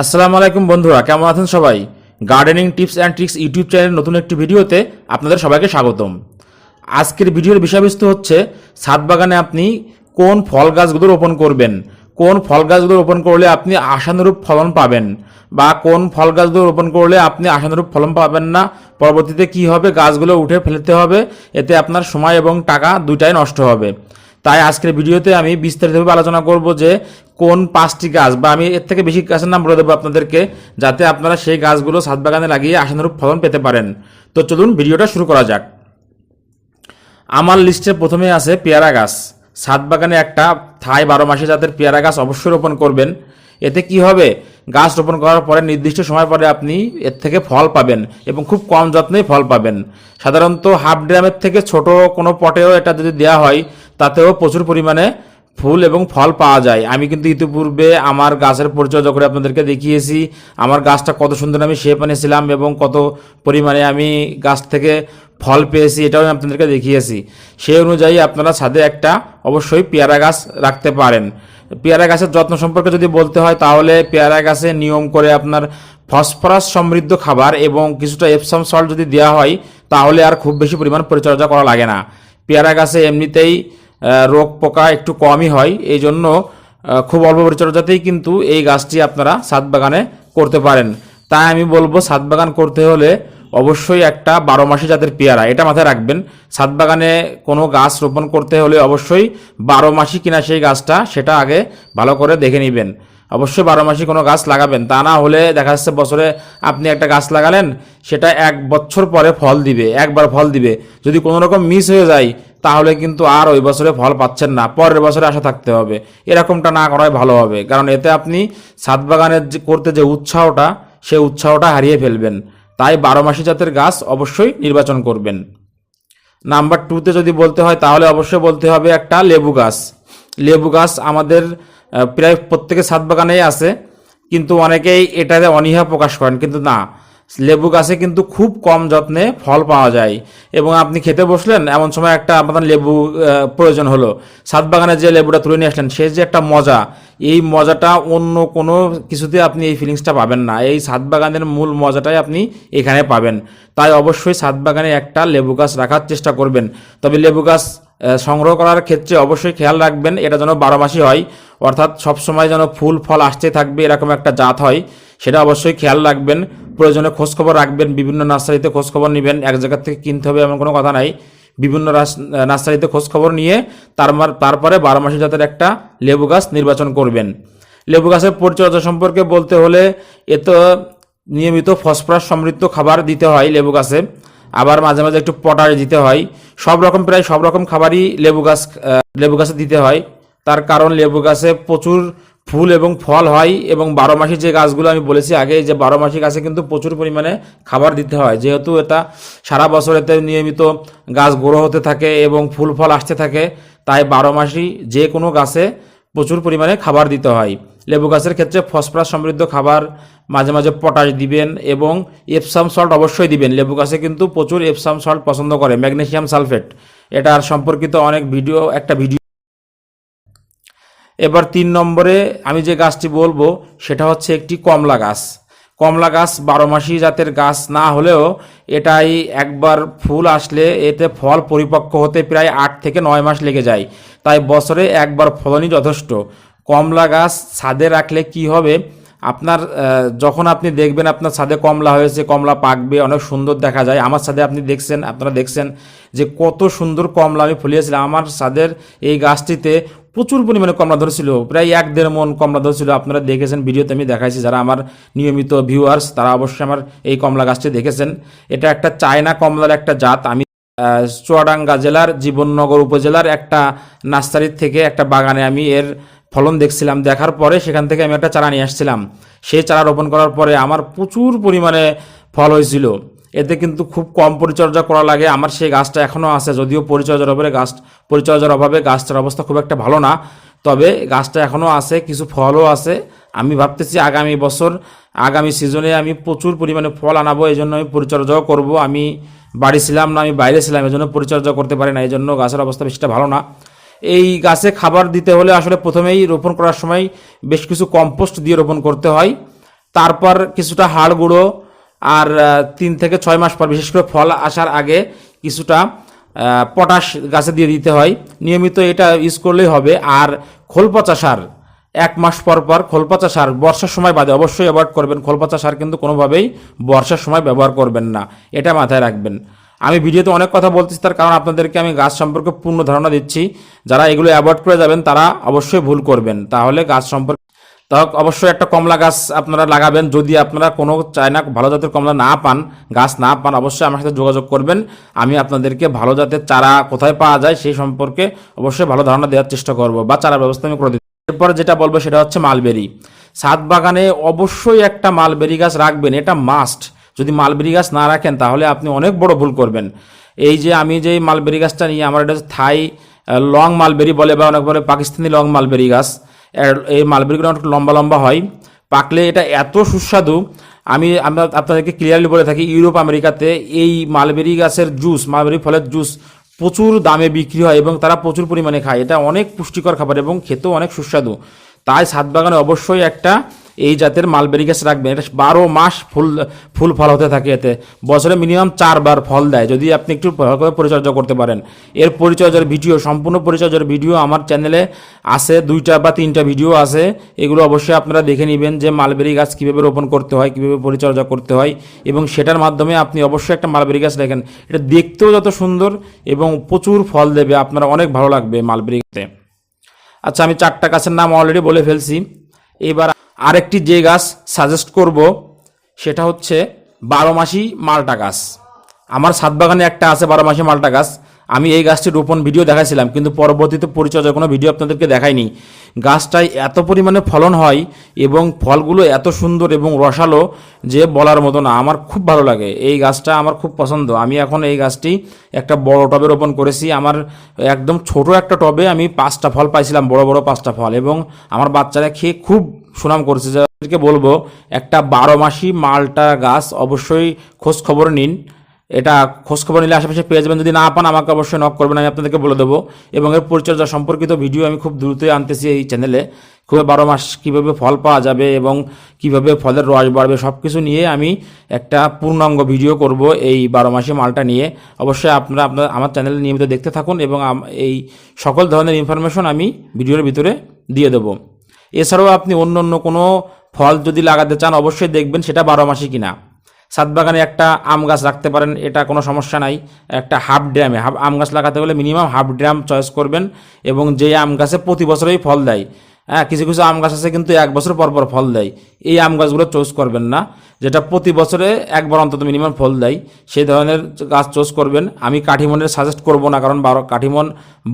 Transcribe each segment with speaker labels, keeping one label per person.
Speaker 1: আসসালামু আলাইকুম বন্ধুরা, কেমন আছেন সবাই? Gardening tips and tricks YouTube চ্যানেলের নতুন একটি ভিডিওতে আপনাদের সবাইকে স্বাগতম। আজকের ভিডিওর বিষয়বস্তু হচ্ছে, ছাদ বাগানে আপনি কোন ফল গাছগুলো রোপণ করবেন? কোন ফল গাছগুলো রোপণ করলে আপনি আশানুরূপ ফলন পাবেন? বা কোন ফল গাছগুলো রোপণ করলে আপনি আশানুরূপ ফলন পাবেন না? পরবর্তীতে কি হবে? গাছগুলো উঠে ফেলতে হবে, এতে আপনার সময় এবং টাকা দুইটাই নষ্ট হবে। তাই আজকের ভিডিওতে আমি বিস্তারিতভাবে আলোচনা করব যে কোন পাঁচটি গাছ, বা আমি এর থেকে বেশি গাছের নাম বলে দেবো আপনাদেরকে, যাতে আপনারা সেই গাছগুলো ছাদ বাগানে লাগিয়ে আশানুরূপ ফলন পেতে পারেন। তো চলুন ভিডিওটা শুরু করা যাক। আমার লিস্টে প্রথমে আছে পেয়ারা গাছ। ছাদ বাগানে একটা থাই বারো মাসে জাতের পেয়ারা গাছ অবশ্যই রোপণ করবেন। এতে কি হবে? গাছ রোপণ করার পরে নির্দিষ্ট সময় পরে আপনি এর থেকে ফল পাবেন এবং খুব কম যত্নেই ফল পাবেন। সাধারণত হাফ ড্রামের থেকে ছোট কোনো পটেও এটা যদি দেওয়া হয় তাতেও প্রচুর পরিমাণে ফুল এবং ফল পাওয়া যায়। আমি কিন্তু ইতিপূর্বে আমার গাছের পরিচর্যা করে আপনাদেরকে দেখিয়েছি। আমার গাছটা কত সুন্দর আমি শেপ এনেছিলাম এবং কত পরিমাণে আমি গাছ থেকে ফল পেয়েছি এটাও আমি আপনাদেরকে দেখিয়েছি। সেই অনুযায়ী আপনারা ছাদে একটা অবশ্যই পেয়ারা গাছ রাখতে পারেন। পেয়ারা গাছের যত্ন সম্পর্কে যদি বলতে হয়, তাহলে পেয়ারা গাছে নিয়ম করে আপনার ফসফরাস সমৃদ্ধ খাবার এবং কিছুটা এপসাম সল্ট যদি দেওয়া হয়, তাহলে আর খুব বেশি পরিমাণ পরিচর্যা করা লাগে না। পেয়ারা গাছে এমনিতেই রোগ পোকা একটু কমই হয়। এই জন্য খুব অল্প পরিচর্যাতেই কিন্তু এই গাছটি আপনারা ছাদ বাগানে করতে পারেন। তাই আমি বলব ছাদ বাগান করতে হলে অবশ্যই একটা বারো মাসি জাতের পেয়ারা, এটা মাথায় রাখবেন। ছাদ বাগানে কোনো গাছ রোপণ করতে হলে অবশ্যই বারো মাসি কিনা সেই গাছটা সেটা আগে ভালো করে দেখে নেবেন। অবশ্যই বারো মাসি কোনো গাছ লাগাবেন, তা না হলে দেখা যাচ্ছে বছরে আপনি একটা গাছ লাগালেন, সেটা এক বছর পরে ফল দিবে, একবার ফল দিবে। যদি কোনো রকম মিস হয়ে যায় তাহলে কিন্তু আর ওই বছরে ফল পাচ্ছেন না। পরের বছরে আশা থাকতে হবে। এরকমটা না করাই ভালো হবে। কারণ এতে আপনি ছাদ বাগানের করতে যে উৎসাহটা সেই উৎসাহটা হারিয়ে ফেলবেন। তাই বারো মাসি জাতের গাছ অবশ্যই নির্বাচন করবেন। নাম্বার টুতে যদি বলতে হয়, তাহলে অবশ্যই বলতে হবে একটা লেবু গাছ। লেবু গাছ আমাদের প্রায় প্রত্যেকের ছাদ বাগানেই আছে। কিন্তু অনেকেই এটাতে অনীহা প্রকাশ করেন। কিন্তু না লেবু গাছে কিন্তু খুব কম যত্নে ফল পাওয়া যায়। এবং আপনি খেতে বসলেন, এমন সময় একটা আপনার লেবু প্রয়োজন হলো। ছাদ বাগানে যে লেবুটা তুলে নিয়ে আসলেন, সে যে একটা মজা। এই মজাটা অন্য কোনো কিছুতে আপনি এই ফিলিংসটা পাবেন না। এই ছাদ বাগানের মূল মজাটাই আপনি এখানে পাবেন। তাই অবশ্যই ছাদ বাগানে একটা লেবু গাছ রাখার চেষ্টা করবেন। তবে লেবু গাছ সংগ্রহ করার ক্ষেত্রে অবশ্যই খেয়াল রাখবেন, এটা যেন বারো মাসই হয়। অর্থাৎ সবসময় যেন ফুল ফল আসতে থাকবে, এরকম একটা জাত হয়, সেটা অবশ্যই খেয়াল রাখবেন। প্রয়োজনে খোঁজখবর রাখবেন, বিভিন্ন নার্সারিতে খোঁজখবর নেবেন, এক জায়গা থেকে কিনতে হবে এমন কোনো কথা নাই। বিভিন্ন রাস- নার্সারিতে খোঁজখবর নিয়ে তার তারপরে বারো মাসি জাতের একটা লেবু গাছ নির্বাচন করবেন। লেবু গাছের পরিচর্যা সম্পর্কে বলতে হলে এ তো নিয়মিত ফসফরাস সমৃদ্ধ খাবার দিতে হয় লেবু গাছে। আবার মাঝে মাঝে একটু পটাশ দিতে হয়। সব রকম প্রায় সব রকম খাবারই লেবু গাছ লেবু গাছে দিতে হয়। তার কারণ লেবু গাছে প্রচুর ফুল এবং ফল হয় এবং বারো মাসি যে গাছগুলো আমি বলেছি আগে যে বারো মাসি গাছে কিন্তু প্রচুর পরিমাণে খাবার দিতে হয়। যেহেতু এটা সারা বছর এতে নিয়মিত গাছ গ্রো হতে থাকে এবং ফুল ফল আসতে থাকে, তাই বারো মাসি যে কোনো গাছে প্রচুর পরিমাণে খাবার দিতে হয়। লেবু গাছের ক্ষেত্রে ফসফরাস সমৃদ্ধ খাবার মাঝে মাঝে পটাশ দিবেন এবং এপসাম সল্ট অবশ্যই দিবেন। লেবু গাছে কিন্তু প্রচুর এপসাম সল্ট পছন্দ করে, ম্যাগনেশিয়াম সালফেট। এটার সম্পর্কিত অনেক ভিডিও, একটা ভিডিও। এবার তিন নম্বরে আমি যে গাছটি বলব, সেটা হচ্ছে একটি কমলা গাছ। কমলা গাছ বারো মাসি জাতের গাছ না হলেও এটাই একবার ফুল আসলে এতে ফল পরিপক্ক হতে প্রায় আট থেকে নয় মাস লেগে যায়। তাই বছরে একবার ফলনই যথেষ্ট। কমলা গাছ ছাদে রাখলে কি হবে? আপনার যখন আপনি দেখবেন আপনার ছাদে কমলা হয়েছে, কমলা পাকবে, অনেক সুন্দর দেখা যায়। আমার ছাদে আপনি দেখছেন, আপনারা দেখছেন যে কত সুন্দর কমলা আমি ফুলিয়েছিলাম। আমার ছাদের এই গাছটিতে প্রচুর পরিমাণে কমলা ধরেছিল, প্রায় এক দেড় মন কমলা ধরেছিল। আপনারা দেখেছেন, ভিডিওতে আমি দেখাইছি, যারা আমার নিয়মিত ভিউয়ার্স তারা অবশ্যই আমার এই কমলা গাছটি দেখেছেন। এটা একটা চায়না কমলার একটা জাত। আমি চুয়াডাঙ্গা জেলার, জীবননগর উপজেলার একটা নার্সারির থেকে একটা বাগানে আমি এর ফলন দেখছিলাম, দেখার পরে সেখান থেকে আমি একটা চারা নিয়ে আসছিলাম। সেই চারা রোপণ করার পরে আমার প্রচুর পরিমাণে ফল হয়েছিল। এতে কিন্তু খুব কম পরিচর্যা করা লাগে। আমার সেই গাছটা এখনও আছে, যদিও পরিচর্যার অভাবে গাছ পরিচর্যার অভাবে গাছটার অবস্থা খুব একটা ভালো না। তবে গাছটা এখনও আছে, কিছু ফলও আছে। আমি ভাবতেছি আগামী বছর, আগামী সিজনে আমি প্রচুর পরিমাণে ফল আনাবো এই জন্য আমি পরিচর্যাও করব। আমি বাড়ি ছিলাম না, আমি বাইরে ছিলাম এই জন্য পরিচর্যা করতে পারি না। এই জন্য গাছের অবস্থা বেশিটা ভালো না। এই গাছে খাবার দিতে হলে আসলে প্রথমেই রোপণ করার সময় বেশ কিছু কম্পোস্ট দিয়ে রোপণ করতে হয়। তারপর কিছুটা হাড় গুঁড়ো আর তিন থেকে ছয় মাস পর, বিশেষ করে ফল আসার আগে কিছুটা পটাশ গাছে দিয়ে দিতে হয়। নিয়মিত এটা ইউজ করলেই হবে। আর খোল পচা সার, এক মাস পর পর খোল পচা সার বর্ষার সময় বাদে অবশ্যই অ্যাভয়েড করবেন। খোল পচা সার কিন্তু কোনোভাবেই বর্ষার সময় ব্যবহার করবেন না। এটা মাথায় রাখবেন। আমি ভিডিওতে অনেক কথা বলতেছি, তার কারণ আপনাদেরকে আমি গাছ সম্পর্কে পূর্ণ ধারণা দিচ্ছি। যারা এগুলো অ্যাভয়েড করে যাবেন, তারা অবশ্যই ভুল করবেন। তাহলে গাছ সম্পর্কে তা অবশ্যই একটা কমলা গাছ আপনারা লাগাবেন। যদি আপনারা কোনো চায়না ভালো জাতের কমলা না পান, গাছ না পান, অবশ্যই আমার সাথে যোগাযোগ করবেন। আমি আপনাদেরকে ভালো জাতের চারা কোথায় পাওয়া যায়, সেই সম্পর্কে অবশ্যই ভালো ধারণা দেওয়ার চেষ্টা করব বা চারা ব্যবস্থা আমি করে দিচ্ছি। এরপর যেটা বলব, সেটা হচ্ছে মালবেরি। ছাদ বাগানে অবশ্যই একটা মালবেরি গাছ রাখবেন, এটা মাস্ট যদি মালবেরি গাছ না রাখেন, তাহলে আপনি অনেক বড় ভুল করবেন। এই যে আমি যে মালবেরি গাছটা নিয়ে, আমার এটা থাই লং মালবেরি বলে বা অনেক বলে পাকিস্তানি লং মালবেরি গাছ এই মালবেরিগুলো অনেক লম্বা লম্বা হয়। পাকলে এটা এত সুস্বাদু, আমি আমরা আপনাদেরকে ক্লিয়ারলি বলে থাকি, ইউরোপ, আমেরিকাতে এই মালবেরি গাছের জুস মালবেরি ফলের জুস প্রচুর দামে বিক্রি হয় এবং তারা প্রচুর পরিমাণে খায়। এটা অনেক পুষ্টিকর খাবার এবং খেতেও অনেক সুস্বাদু। তাই ছাদ বাগানে অবশ্যই একটা এই জাতের মালবেরি গাছ রাখবেন। এটা বারো মাস ফুল ফুল ফল হতে থাকে এতে। বছরে মিনিমাম চারবার ফল দেয়। যদি আপনি একটু ভালোভাবে পরিচর্যা করতে পারেন। এর পরিচর্যার ভিডিও, সম্পূর্ণ পরিচর্যার ভিডিও আমার চ্যানেলে আছে। দুইটা বা তিনটা ভিডিও আছে। এগুলো অবশ্যই আপনারা দেখে নেবেন যে মালবেরি গাছ কীভাবে রোপণ করতে হয়, কীভাবে পরিচর্যা করতে হয় এবং সেটার মাধ্যমে আপনি অবশ্যই একটা মালবেরি গাছ রাখেন। এটা দেখতেও যত সুন্দর এবং প্রচুর ফল দেবে। আপনার অনেক ভালো লাগবে মালবেরি গাছে। আচ্ছা আমি চারটা গাছের নাম অলরেডি বলে ফেলছি। এবার আরেকটি যে গাছ সাজেস্ট করব, সেটা হচ্ছে বারো মাসি মালটা গাছ। আমার ছাদ বাগানে একটা আছে বারো মাসি মালটা গাছ। আমি এই গাছটি রোপণ ভিডিও দেখাইছিলাম, কিন্তু পরবর্তীতে পরিচর্যার কোনো ভিডিও আপনাদেরকে দেখাইনি। গাছটায় এত পরিমাণে ফলন হয় এবং ফলগুলো এত সুন্দর এবং রসালো যে বলার মতো না। আমার খুব ভালো লাগে। এই গাছটা আমার খুব পছন্দ। আমি এখন এই গাছটি একটা বড় টবে রোপণ করেছি। আমার একদম ছোট একটা টবে আমি পাঁচটা ফল পাইছিলাম, বড় বড় পাঁচটা ফল। এবং আমার বাচ্চারা খেয়ে খুব সুনাম করেছে। যাদেরকে বলব, একটা বারো মাসি মালটা গাছ অবশ্যই খোঁজ খবর নিন। এটা খোঁজ খবর নিলে আশেপাশে পেয়ে যাবেন। যদি না পান, আমাকে অবশ্যই নক করবেন, আমি আপনাদেরকে বলে দেবো। এবং এর পরিচর্যা সম্পর্কিত ভিডিও আমি খুব দ্রুতই আনতেছি এই চ্যানেলে খুব বারো মাস কীভাবে ফল পাওয়া যাবে এবং কীভাবে ফলের রস বাড়বে সব কিছু নিয়ে আমি একটা পূর্ণাঙ্গ ভিডিও করব এই বারো মাসে মালটা নিয়ে। অবশ্যই আপনারা আপনার, আমার চ্যানেলে নিয়মিত দেখতে থাকুন এবং এই সকল ধরনের ইনফরমেশন আমি ভিডিওর ভিতরে দিয়ে দেবো। এছাড়াও আপনি অন্য অন্য কোনো ফল যদি লাগাতে চান, অবশ্যই দেখবেন সেটা বারো মাসে কিনা। সাত বাগানে একটা আম গাছ রাখতে পারেন, এটা কোনো সমস্যা নাই। একটা হাফ ড্রামে, হাফ আম গাছ লাগাতে গেলে মিনিমাম হাফ ড্রাম চয়েস করবেন এবং যে আম গাছে প্রতি বছরেই ফল দেয় হ্যাঁ কিছু কিছু আম গাছ আছে কিন্তু এক বছর পর পর ফল দেয়। এই আম গাছগুলো চয়েস করবেন না। যেটা প্রতি বছরে একবার অন্তত মিনিমাম ফল দেয়, সেই ধরনের গাছ চয়েস করবেন। আমি কাঠিমনের সাজেস্ট করব না, কারণ বারো, কাঠিমন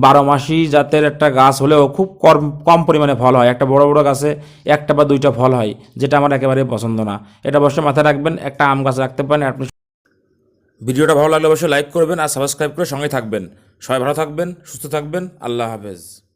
Speaker 1: বারো মাসি জাতের একটা গাছ হলেও খুব কম কম পরিমাণে ফল হয়। একটা বড় বড় গাছে একটা বা দুইটা ফল হয়, যেটা আমার একেবারে পছন্দ না। এটা অবশ্যই মাথায় রাখবেন, একটা আম গাছ রাখতে পারেন। আপনি ভিডিওটা ভালো লাগলে অবশ্যই লাইক করবেন আর সাবস্ক্রাইব করে সঙ্গে থাকবেন। সবাই ভালো থাকবেন, সুস্থ থাকবেন। আল্লাহ হাফেজ।